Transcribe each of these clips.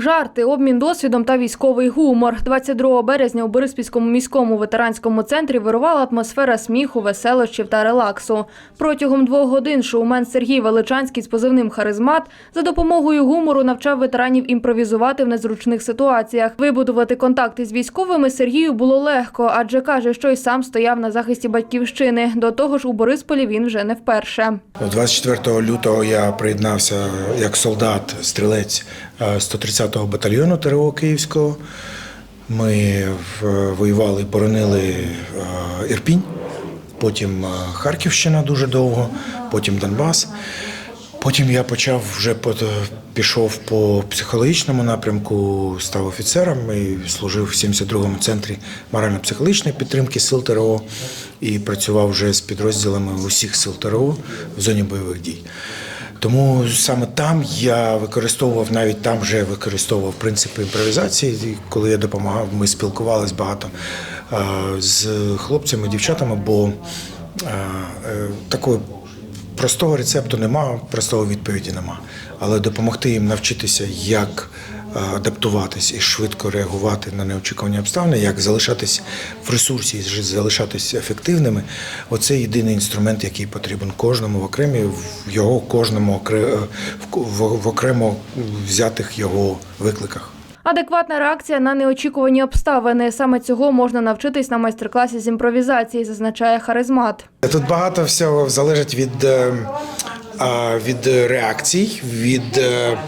Жарти, обмін досвідом та військовий гумор. 22 березня у Бориспільському міському ветеранському центрі вирувала атмосфера сміху, веселощів та релаксу. Протягом двох годин шоумен Сергій Величанський з позивним харизмат за допомогою гумору навчав ветеранів імпровізувати в незручних ситуаціях. Вибудувати контакти з військовими Сергію було легко, адже каже, що й сам стояв на захисті батьківщини. До того ж, у Борисполі він вже не вперше. 24 лютого я приєднався як солдат, стрілець е, 130 10-го батальйону ТРО Київського. Ми воювали, боронили е, Ірпінь, потім е, Харківщина дуже довго, потім Донбас. Потім я почав вже е, пішов по психологічному напрямку, став офіцером і служив в 72-му центрі морально-психологічної підтримки сил ТРО і працював вже з підрозділами усіх сил ТРО в зоні бойових дій. Тому саме там я використовував, навіть там вже використовував принципи імпровізації. Коли я допомагав, ми спілкувалися багато е, з хлопцями, дівчатами, бо е, е, такої Простого рецепту нема, простого відповіді нема. Але допомогти їм навчитися, як адаптуватись і швидко реагувати на неочікувані обставини, як залишатись в ресурсі, залишатись ефективними. Оце єдиний інструмент, який потрібен кожному в окремі, в його кожному е, в окремо взятих його викликах. Адекватна реакція на неочікувані обставини. Саме цього можна навчитись на майстер-класі з імпровізації, зазначає Харизмат. Тут багато всього залежить від, е, від реакцій, від е,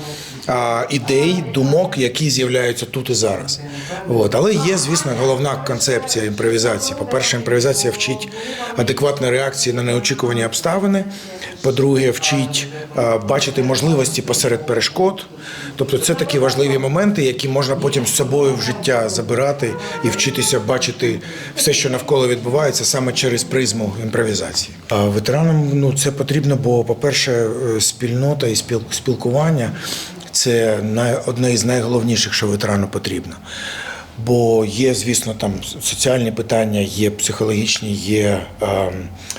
ідей, думок, які з'являються тут і зараз. От. Але є, звісно, головна концепція імпровізації. По-перше, імпровізація вчить адекватної реакції на неочікувані обставини. По-друге, вчить бачити можливості посеред перешкод. Тобто, це такі важливі моменти, які можна потім з собою в життя забирати і вчитися бачити все, що навколо відбувається, саме через призму імпровізації. А ветеранам ну це потрібно, бо, по-перше, е, спільнота і спіл- спілкування це одне із найголовніших, що ветерану потрібно. Бо є, звісно, там соціальні питання, є психологічні, є ем,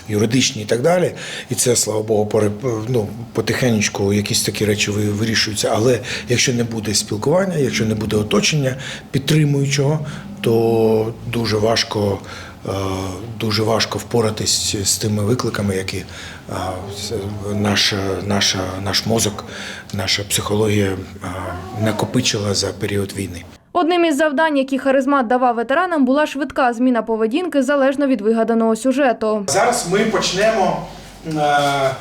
юридичні і так далі. І це, слава Богу, пере- ну, потихеньку якісь такі речі вирішуються. Але якщо не буде спілкування, якщо не буде оточення підтримуючого, то дуже важко, е, дуже важко впоратись з тими викликами, які е, наша, наша, наш мозок, наша психологія е, накопичила за період війни. Одним із завдань, які Харизмат давав ветеранам, була швидка зміна поведінки залежно від вигаданого сюжету. Зараз ми почнемо е,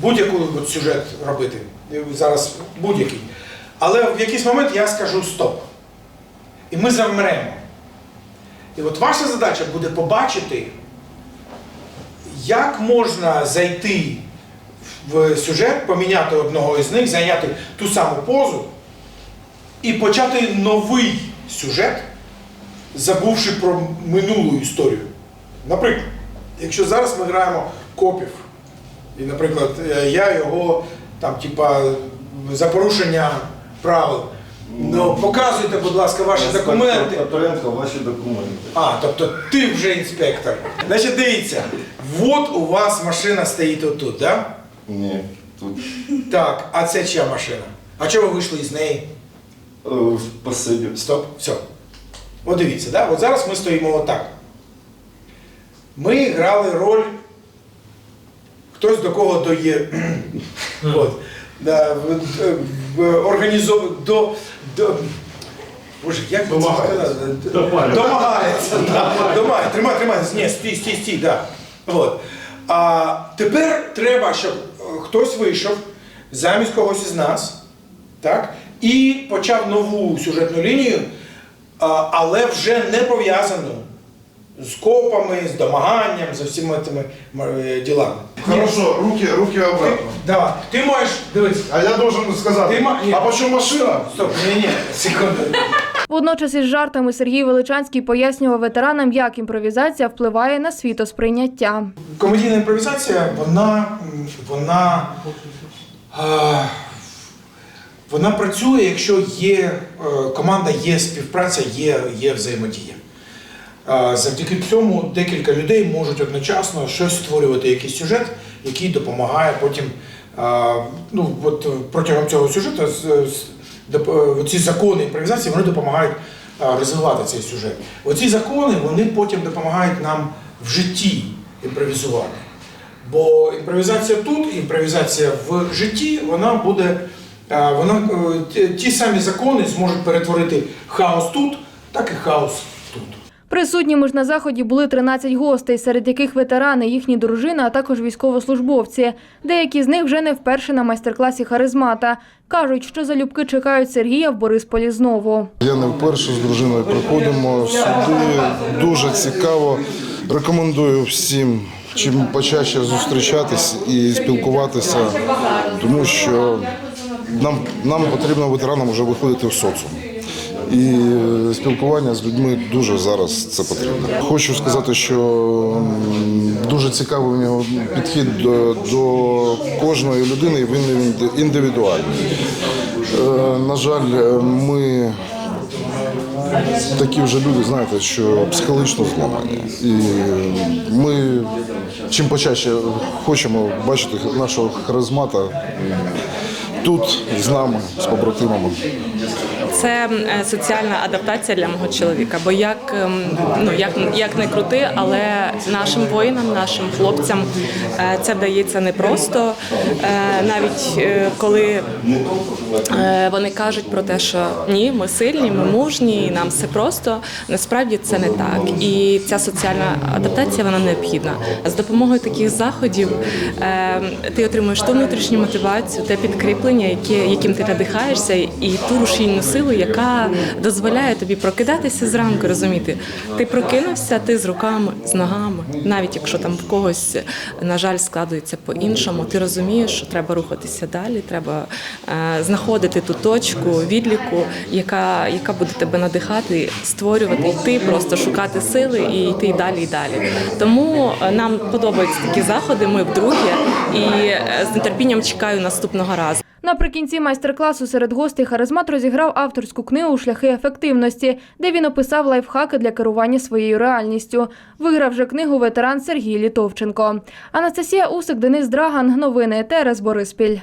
будь-який сюжет робити. Зараз будь-який. Але в якийсь момент я скажу стоп. І ми завмремо. І от ваша задача буде побачити, як можна зайти в сюжет, поміняти одного із них, зайняти ту саму позу і почати новий сюжет, забувши про минулу історію. Наприклад, якщо зараз ми граємо копів, і, наприклад, я його там, типа, за порушення правил. Ну, показуйте, будь ласка, ваші документи. Петренко, ваші документи. А, тобто ти вже інспектор. Значить, дивіться, от у вас машина стоїть отут, да? Ні, тут Так, а це чия машина? А чого ви вийшли із неї? е, спасибі. Стоп, все. От дивіться, да? от зараз ми стоїмо отак. Ми грали роль хтось до кого доє. От. Да, в- в- організов... до, до... Боже, як би це сказати? Домагається. да. Домагає. Тримай, тримай. Ні, стій, стій, стій, да. От. А тепер треба, щоб е, хтось вийшов замість когось із нас, так? І почав нову сюжетну лінію, але вже не пов'язану з копами, з домаганням, з усіма тими е, ділами. Хорошо, руки, руки Ти, обратно. давай, ти можеш дивись. А я должен сказати, Ти ма- ні. а почему машина? Стоп, ні, ні, секунду. Водночас із жартами Сергій Величанський пояснював ветеранам, як імпровізація впливає на світосприйняття. Комедійна імпровізація, вона, м, вона, вона працює, якщо є е, команда, є співпраця, є, є взаємодія. Завдяки цьому декілька людей можуть одночасно щось створювати, якийсь сюжет, який допомагає потім. Ну, от протягом цього сюжету ці закони імпровізації вони допомагають розвивати цей сюжет. Оці закони вони потім допомагають нам в житті імпровізувати. Бо імпровізація тут, імпровізація в житті, вона буде, вона, е, ті- самі закони зможуть перетворити хаос тут, так і хаос. Присутніми ж на заході були 13 гостей, серед яких ветерани, їхні дружини, а також військовослужбовці. Деякі з них вже не вперше на майстер-класі харизмата. Кажуть, що залюбки чекають Сергія в Борисполі знову. Я не вперше з дружиною приходимо сюди. Дуже цікаво. Рекомендую всім чим почаще зустрічатись і спілкуватися, тому що нам, нам потрібно ветеранам вже виходити в соціум. І е, спілкування з людьми дуже зараз це потрібно. Хочу сказати, що дуже цікавий у нього підхід до, до кожної людини, він індивідуальний. Е, На жаль, е, ми такі вже люди, знаєте, що психологічно зламані. І ми чим почаще хочемо бачити нашого харизмата тут з нами, з побратимами. Це е, соціальна адаптація для мого чоловіка. Бо як ем, ну як, як не крути, але нашим воїнам, нашим хлопцям е, це вдається непросто. Е, Навіть коли вони кажуть про те, що ні, ми сильні, ми мужні, нам все просто. Насправді це не так. І ця соціальна адаптація вона необхідна. З допомогою таких заходів ти отримуєш ту внутрішню мотивацію, те підкріплення, яким ти надихаєшся, і ту рушійну силу, яка дозволяє тобі прокидатися зранку, розуміти. Ти прокинувся, ти з руками, з ногами, навіть якщо там в когось, на жаль, складується по-іншому, ти розумієш, що треба рухатися далі, треба е, знаходити ту точку відліку, яка, яка буде тебе надихати, створювати, йти, просто шукати сили і йти далі і далі. Тому е, нам подобаються такі заходи. Ми вдруге і е, з нетерпінням чекаю наступного разу. Наприкінці майстер-класу серед гостей харизмат розіграв авторську книгу Шляхи ефективності, де він описав лайфхаки для керування своєю реальністю. Виграв же книгу ветеран Сергій Літовченко. Анастасія Усик, Денис Драган. Новини ТРС Бориспіль.